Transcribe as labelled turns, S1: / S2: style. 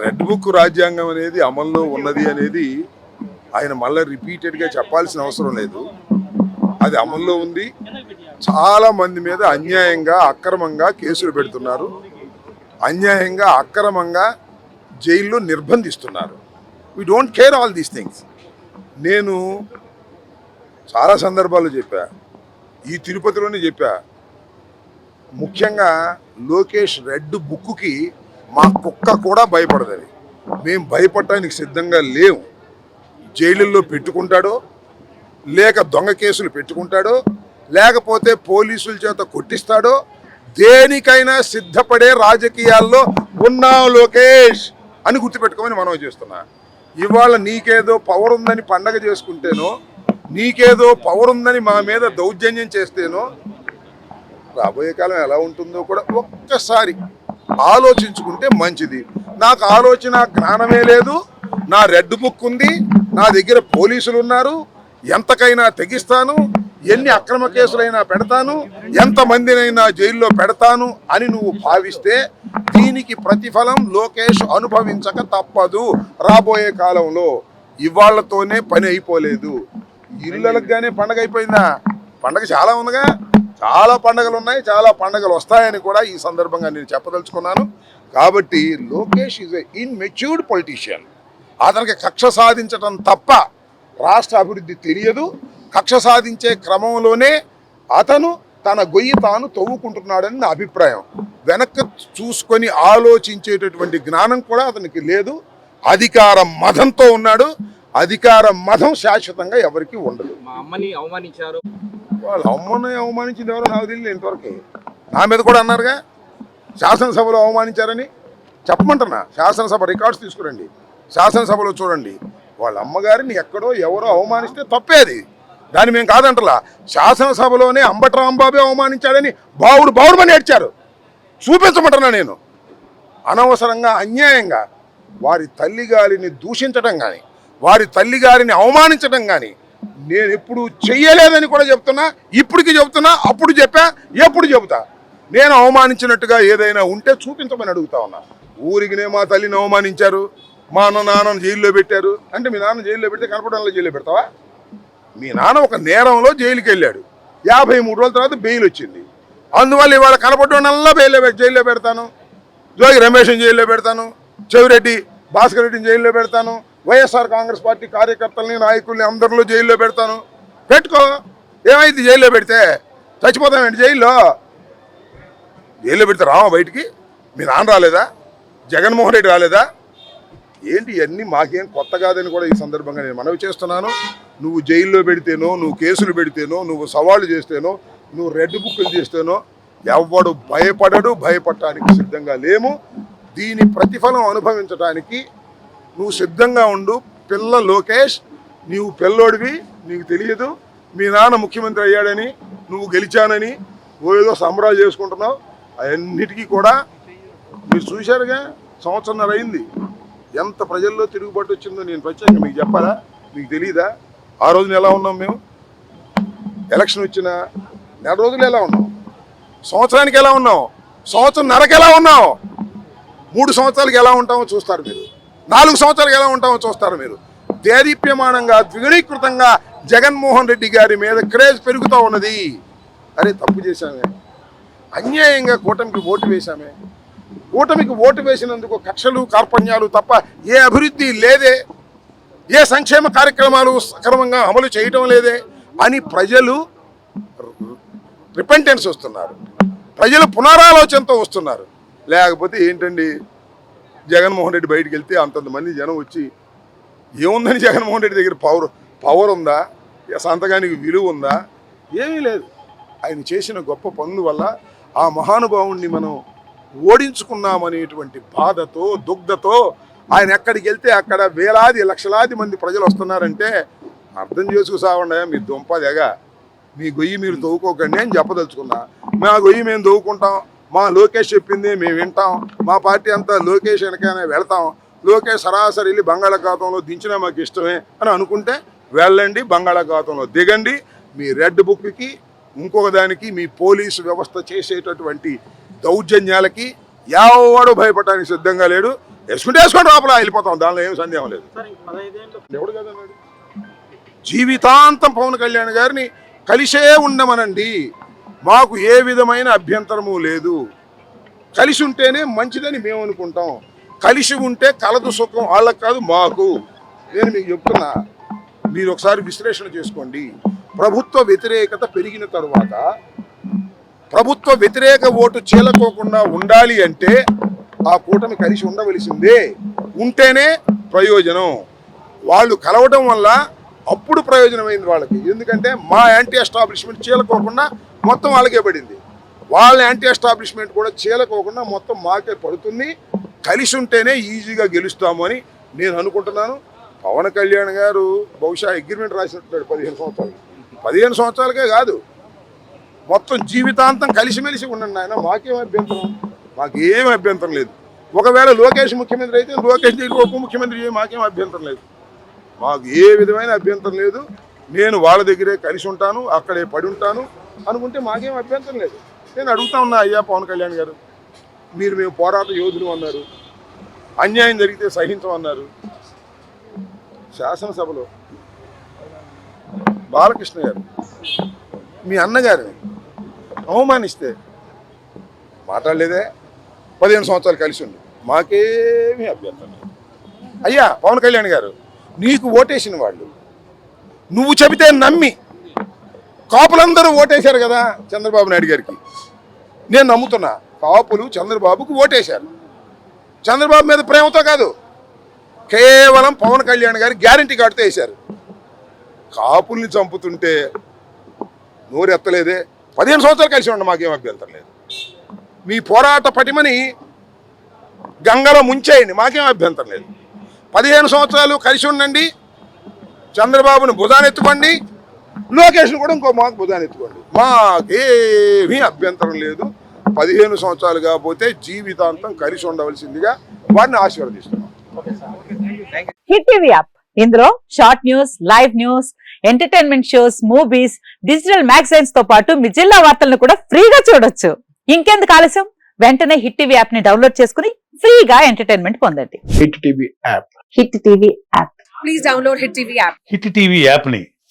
S1: Red book రాజ్యాంగం అనేది అమల్లో ఉన్నది అనేది ఆయన మళ్ళీ రిపీటెడ్గా చెప్పాల్సిన అవసరం లేదు. అది అమల్లో ఉంది. చాలా మంది మీద అన్యాయంగా అక్రమంగా కేసులు పెడుతున్నారు. అన్యాయంగా అక్రమంగా జైల్లో నిర్బంధిస్తున్నారు. We don't care all these things నేను చాలా సందర్భాల్లో చెప్పా. ఈ తిరుపతిలోనే చెప్పా. ముఖ్యంగా లోకేష్ రెడ్ బుక్కి మా కుక్క కూడా భయపడదని. మేము భయపడటానికి సిద్ధంగా లేవు జైలుల్లో పెట్టుకుంటాడో లేక దొంగ కేసులు పెట్టుకుంటాడో లేకపోతే పోలీసుల చేత కొట్టిస్తాడో దేనికైనా సిద్ధపడే రాజకీయాల్లో ఉన్నావు లోకేష్ అని గుర్తుపెట్టుకోమని మనం చేస్తున్నా. ఇవాళ నీకేదో పవర్ ఉందని పండగ చేసుకుంటేనో నీకేదో పవర్ ఉందని మా మీద దౌర్జన్యం చేస్తేనో రాబోయే కాలం ఎలా ఉంటుందో కూడా ఒక్కసారి ఆలోచించుకుంటే మంచిది. నాకు ఆలోచన జ్ఞానమే లేదు. నా రెడ్ బుక్ ఉంది. నా దగ్గర పోలీసులు ఉన్నారు. ఎంతకైనా తెగిస్తాను. ఎన్ని అక్రమ కేసులైనా పెడతాను. ఎంతమందినైనా జైల్లో పెడతాను అని నువ్వు భావిస్తే దీనికి ప్రతిఫలం లోకేష్ అనుభవించక తప్పదు. రాబోయే కాలంలో ఇవాళ్ళతోనే పని అయిపోలేదు. ఇళ్ళకి పండగ అయిపోయిందా? పండగ చాలా ఉందిగా. చాలా పండగలు ఉన్నాయి చాలా పండగలు వస్తాయని కూడా ఈ సందర్భంగా నేను చెప్పదలుచుకున్నాను. కాబట్టి Lokesh is a immature politician అతనికి కక్ష సాధించటం తప్ప రాష్ట్ర అభివృద్ధి తెలియదు. కక్ష సాధించే క్రమంలోనే అతను తన గొయ్యి తాను తవ్వుకుంటున్నాడని నా అభిప్రాయం. వెనక్కి చూసుకొని ఆలోచించేటటువంటి జ్ఞానం కూడా అతనికి లేదు. అధికార మతంతో ఉన్నాడు. అధికార మతం శాశ్వతంగా ఎవరికి ఉండదు.
S2: మా అమ్మని అవమానించారు.
S1: వాళ్ళు అమ్మను అవమానించింది ఎవరో నాకు తెలియదు ఇంతవరకు. నా మీద కూడా అన్నారుగా? శాసనసభలో అవమానించారని? చెప్పమంటున్నా. శాసనసభ రికార్డ్స్ తీసుకురండి. శాసనసభలో చూడండి. వాళ్ళ అమ్మగారిని ఎక్కడో ఎవరో అవమానిస్తే తప్పేది దాన్ని మేము కాదంటలా. శాసనసభలోనే అంబటి రాంబాబే అవమానించాడని బావుడు బావుడుమని ఏడ్చారు. చూపించమంటున్నా నేను. అనవసరంగా అన్యాయంగా వారి తల్లిగారిని దూషించడం కానీ వారి తల్లిగారిని అవమానించడం కానీ నేను ఎప్పుడు చెయ్యలేదని కూడా చెప్తున్నా ఇప్పటికి చెబుతున్నా అప్పుడు చెప్పా ఎప్పుడు చెబుతా. నేను అవమానించినట్టుగా ఏదైనా ఉంటే చూపించమని అడుగుతా ఉన్నా. ఊరికినే మా తల్లిని అవమానించారు మా అన్న నాన్నను జైల్లో పెట్టారు. అంటే మీ నాన్న జైల్లో పెడితే కనపడంలో జైల్లో పెడతావా? మీ నాన్న ఒక నేరంలో జైలుకి వెళ్ళాడు. యాభై మూడు రోజుల తర్వాత బెయిల్ వచ్చింది. అందువల్ల ఇవాళ కనపడడం బెయిల్లో జైల్లో పెడతాను. జోగి రమేష్ని జైల్లో పెడతాను. చెవిరెడ్డి భాస్కర్ రెడ్డిని జైల్లో పెడతాను. వైఎస్ఆర్ కాంగ్రెస్ పార్టీ కార్యకర్తల్ని నాయకుల్ని అందరిలో జైల్లో పెడతాను. పెట్టుకో. ఏమైంది జైల్లో పెడితే? చచ్చిపోతామేంటి జైల్లో? జైల్లో పెడితే రావా బయటికి? మీ నాన్న రాలేదా? జగన్మోహన్ రెడ్డి రాలేదా? ఏంటి ఇవన్నీ? మాకేం కొత్త కాదని కూడా ఈ సందర్భంగా నేను మనవి చేస్తున్నాను. నువ్వు జైల్లో పెడితేనో నువ్వు కేసులు పెడితేనో నువ్వు సవాళ్ళు చేస్తేనో నువ్వు రెడ్ బుక్లు చేస్తేనో ఎవడు భయపడడు. భయపడటానికి సిద్ధంగా లేము. దీని ప్రతిఫలం అనుభవించడానికి నువ్వు సిద్ధంగా ఉండు. పిల్ల లోకేష్ నీవు పిల్లోడివి నీకు తెలియదు. మీ నాన్న ముఖ్యమంత్రి అయ్యాడని నువ్వు గెలిచానని ఓ ఏదో సంబరాలు చేసుకుంటున్నావు. అవన్నిటికీ కూడా మీరు చూశారుగా సంవత్సరంన్నర అయింది. ఎంత ప్రజల్లో తిరుగుబాటు వచ్చిందో నేను ప్రత్యేకంగా మీకు చెప్పాలా? మీకు తెలియదా ఆ రోజున ఎలా ఉన్నాం మేము? ఎలక్షన్ వచ్చిన నెల రోజులు ఎలా ఉన్నాం? సంవత్సరానికి ఎలా ఉన్నాం? సంవత్సరం నరకు ఎలా ఉన్నాం? మూడు సంవత్సరాలకి ఎలా ఉంటామో చూస్తారు మీరు. నాలుగు సంవత్సరాలు ఎలా ఉంటామో చూస్తారు మీరు. దేదీప్యమానంగా ద్విగుణీకృతంగా జగన్మోహన్ రెడ్డి గారి మీద క్రేజ్ పెరుగుతూ ఉన్నది. అరే తప్పు చేశామే. అన్యాయంగా కూటమికి ఓటు వేశామే. కూటమికి ఓటు వేసినందుకు కక్షలు కార్పణ్యాలు తప్ప ఏ అభివృద్ధి లేదే. ఏ సంక్షేమ కార్యక్రమాలు సక్రమంగా అమలు చేయటం లేదే. అని ప్రజలు రిపెంటెన్స్ వస్తున్నారు. ప్రజలు పునరాలోచనతో వస్తున్నారు. లేకపోతే ఏంటండి? జగన్మోహన్ రెడ్డి బయటికి వెళ్తే అంతంతమంది జనం వచ్చి ఏముందని జగన్మోహన్ రెడ్డి దగ్గర పవర్ పవర్ ఉందా? సంతకానికి విలువ ఉందా? ఏమీ లేదు. ఆయన చేసిన గొప్ప పనుల వల్ల ఆ మహానుభావుణ్ణి మనం ఓడించుకున్నామనేటువంటి బాధతో దుగ్ధతో ఆయన ఎక్కడికి వెళ్తే అక్కడ వేలాది లక్షలాది మంది ప్రజలు వస్తున్నారంటే అర్థం చేసుకు మీ మీ దుంపదెగ మీ గొయ్యి మీరు తవ్వుకోకండి అని చెప్పదలుచుకున్నా. మా గొయ్యి మేము తవ్వుకుంటాం. మా లోకేష్ చెప్పింది మేము వింటాం. మా పార్టీ అంతా లోకేష్ వెనకనే వెళ్తాం. లోకేష్ సరాసరి వెళ్ళి బంగాళాఖాతంలో దించినా మాకు ఇష్టమే అని అనుకుంటే వెళ్ళండి బంగాళాఖాతంలో దిగండి. మీ రెడ్ బుక్కి ఇంకొక దానికి మీ పోలీసు వ్యవస్థ చేసేటటువంటి దౌర్జన్యాలకి ఎవడు భయపడడానికి సిద్ధంగా లేడు. వేసుకుంటే వేసుకుంటే లోపల వెళ్ళిపోతాం. దానిలో ఏం సందేహం లేదు. ఎవడు జీవితాంతం పవన్ కళ్యాణ్ గారిని కలిసే ఉండమనండి. మాకు ఏ విధమైన అభ్యంతరము లేదు. కలిసి ఉంటేనే మంచిదని మేము అనుకుంటాం. కలిసి ఉంటే కలదు సుఖం వాళ్ళకి కాదు మాకు. నేను మీకు చెప్తున్నా మీరు ఒకసారి విశ్లేషణ చేసుకోండి. ప్రభుత్వ వ్యతిరేకత పెరిగిన తరువాత ప్రభుత్వ వ్యతిరేక ఓటు చీలకోకుండా ఉండాలి అంటే ఆ కూటమి కలిసి ఉండవలసిందే. ఉంటేనే ప్రయోజనం. వాళ్ళు కలవడం వల్ల అప్పుడు ప్రయోజనమైంది వాళ్ళకి. ఎందుకంటే మా యాంటీ ఎస్టాబ్లిష్మెంట్ చీలకోకుండా మొత్తం వాళ్ళకే పడింది. వాళ్ళ యాంటీ ఎస్టాబ్లిష్మెంట్ కూడా చీలకోకుండా మొత్తం మాకే పడుతుంది. కలిసి ఉంటేనే ఈజీగా గెలుస్తాము అని నేను అనుకుంటున్నాను. పవన్ కళ్యాణ్ గారు బహుశా అగ్రిమెంట్ రాసినట్టున్నాడు పదిహేను సంవత్సరాలు పదిహేను సంవత్సరాలకే కాదు. మొత్తం జీవితాంతం కలిసిమెలిసి ఉండండి ఆయన మాకేం అభ్యంతరం? మాకేం అభ్యంతరం లేదు. ఒకవేళ లోకేష్ ముఖ్యమంత్రి అయితే లోకేష్ దగ్గర ఉప ముఖ్యమంత్రి మాకేం అభ్యంతరం లేదు. మాకు ఏ విధమైన అభ్యంతరం లేదు. నేను వాళ్ళ దగ్గరే కలిసి ఉంటాను అక్కడే పడి ఉంటాను. అనుకుంటే మాకేం అభ్యంతరం లేదు. నేను అడుగుతా ఉన్నా అయ్యా పవన్ కళ్యాణ్ గారు మీరు మేము పోరాట యోధులు అన్నారు అన్యాయం జరిగితే సహించమన్నారు శాసనసభలో బాలకృష్ణ గారు మీ అన్నగారిని అవమానిస్తే మాట్లాడలేదే. పదిహేను సంవత్సరాలు కలిసి ఉండి మాకేమీ అభ్యంతరం లేదు. అయ్యా పవన్ కళ్యాణ్ గారు నీకు ఓటేసిన వాళ్ళు నువ్వు చెబితే నమ్మి కాపులందరూ ఓటేశారు కదా చంద్రబాబు నాయుడు గారికి. నేను నమ్ముతున్నా కాపులు చంద్రబాబుకు ఓటేశారు. చంద్రబాబు మీద ప్రేమతో కాదు కేవలం పవన్ కళ్యాణ్ గారి గ్యారంటీ కార్డుతో వేశారు కాపుల్ని చంపుతుంటే నోరెత్తలేదే. పదిహేను సంవత్సరాలు కలిసి ఉండ మాకేం అభ్యంతరం లేదు. మీ పోరాట పటిమని గంగలో ముంచేయండి మాకేం అభ్యంతరం లేదు. పదిహేను సంవత్సరాలు కలిసి ఉండండి చంద్రబాబును భుజానెత్తుకోండి లోకేష్ను కూడా ఇంకో మాకు భుజానెత్తుకోండి మాకేమీ అభ్యంతరం లేదు. పదిహేను సంవత్సరాలు కాకపోతే జీవితాంతం కలిసి ఉండవలసిందిగా వాడిని ఆశీర్వదిస్తున్నాం.
S3: హిట్ టీవీ యాప్ ఇందులో short news live news entertainment shows movies digital మ్యాగజైన్స్తో పాటు మీ జిల్లా వార్తలను కూడా ఫ్రీగా చూడొచ్చు. ఇంకెందుకు ఆలస్యం? వెంటనే హిట్ టీవీ యాప్ని డౌన్లోడ్ చేసుకుని ఫ్రీగా ఎంటర్టైన్మెంట్ పొందండి.
S4: Hit TV app
S3: Hit TV app
S5: please download Hit TV app.
S6: Hit TV యాప్ని